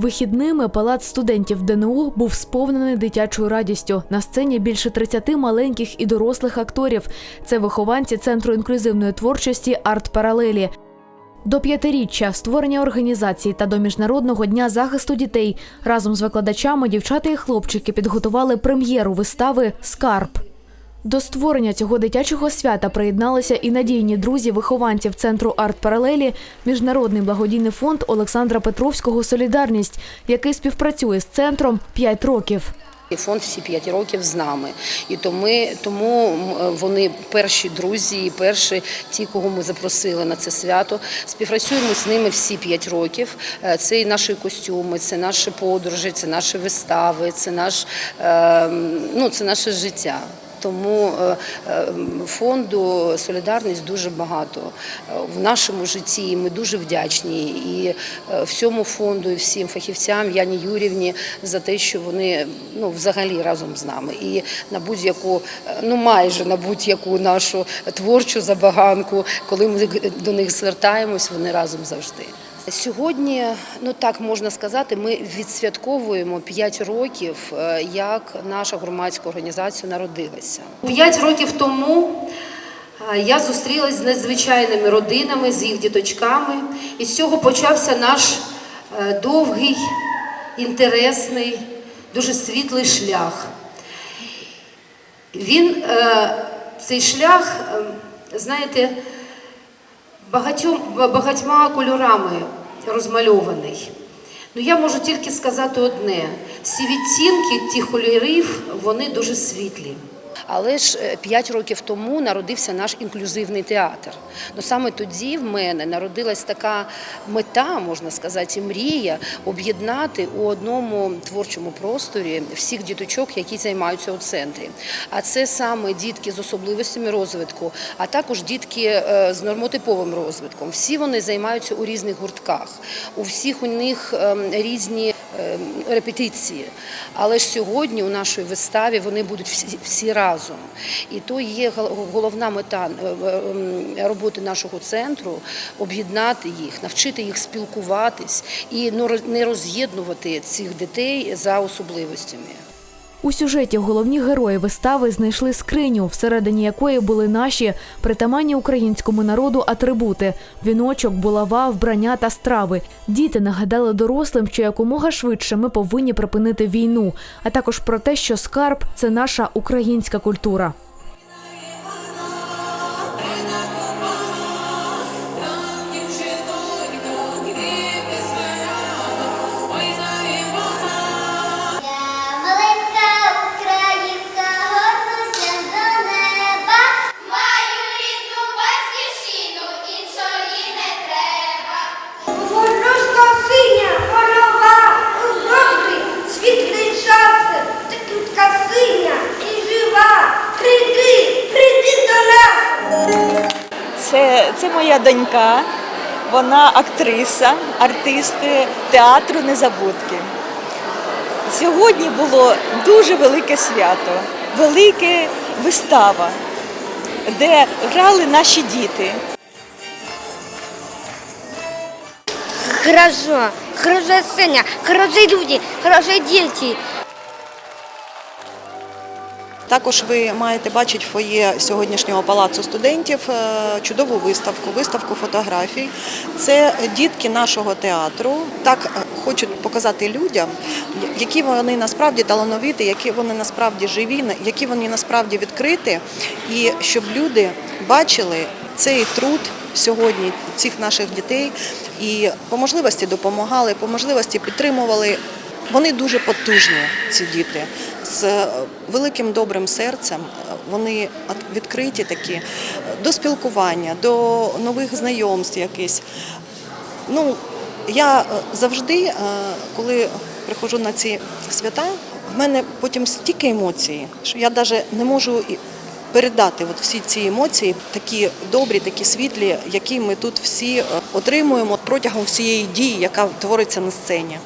Вихідними палац студентів ДНУ був сповнений дитячою радістю. На сцені більше 30 маленьких і дорослих акторів. Це вихованці центру інклюзивної творчості Арт Паралелі. До п'ятиріччя створення організації та до міжнародного дня захисту дітей разом з викладачами дівчата і хлопчики підготували прем'єру вистави Скарб. До створення цього дитячого свята приєдналися і надійні друзі вихованців центру арт паралелі, міжнародний благодійний фонд Олександра Петровського Солідарність, який співпрацює з центром 5 років. Фонд всі п'ять років з нами, і тому, тому вони перші друзі, перші ті, кого ми запросили на це свято. Співпрацюємо з ними всі п'ять років. Е, Це і наші костюми, це наші подорожі, це наші вистави, це наш е, ну це наше життя. Тому е, е, фонду Солідарність дуже багато е, в нашому житті. і Ми дуже вдячні і всьому фонду, і всім фахівцям Яні Юрівні за те, що вони ну взагалі разом з нами. І на будь-яку, ну майже на будь-яку нашу творчу забаганку, коли ми до них звертаємось, вони разом завжди. Сьогодні, ну так можна сказати, ми відсвятковуємо 5 років, е, як наша громадська організація народилася. П'ять років тому е, я зустрілася з надзвичайними родинами, з їх діточками, і з цього почався наш е, довгий, інтересний, дуже світлий шлях. Він, цей шлях, е, знаєте, багатьом, багатьма кольорами розмальований. Ну, я можу тільки сказати одне: всі відтінки тих кольорів вони дуже світлі. Але ж е, п'ять років тому народився наш інклюзивний театр. Ну саме тоді в мене народилась така мета, можна сказати, і мрія об'єднати у одному творчому просторі всіх діточок, які займаються у центрі. А це саме дітки з особливостями розвитку, а також дітки е, з нормотиповим розвитком. Всі вони займаються у різних гуртках. У всіх у них ем, різні ем, репетиції. Але ж сьогодні у нашій виставі вони будуть всі, всі разом. І то є гол- головна мета е, ем, роботи нашого центру об'єднати їх, навчити їх спілкуватись і ну, не роз'єднувати цих дітей за особливостями. У сюжеті головні герої вистави знайшли скриню, всередині якої були наші притаманні українському народу атрибути: віночок, булава, вбрання та страви. Діти нагадали дорослим, що якомога швидше ми повинні припинити війну, а також про те, що скарб це наша українська культура. Це, моя донька, вона актриса, артист театру Незабудки. Сьогодні було дуже велике свято, велика вистава, де грали наші діти. Хорошо, хороша синя, хороші люди, хороші діти. Також ви маєте бачити фоє сьогоднішнього палацу студентів е, чудову виставку, виставку фотографій. Це дітки нашого театру. Так е, хочуть показати людям, які вони насправді талановиті, які вони насправді живі, які вони насправді відкриті, і щоб люди бачили цей труд сьогодні цих наших дітей і по можливості допомагали, по можливості підтримували вони дуже потужні, ці діти, з великим добрим серцем. Вони відкриті такі до спілкування, до нових знайомств якихось. Ну, я е, завжди, е, коли приходжу на ці свята, в мене потім стільки емоцій, що я навіть не можу передати от всі ці емоції, такі добрі, такі світлі, які ми тут всі е, отримуємо протягом всієї дії, яка твориться на сцені.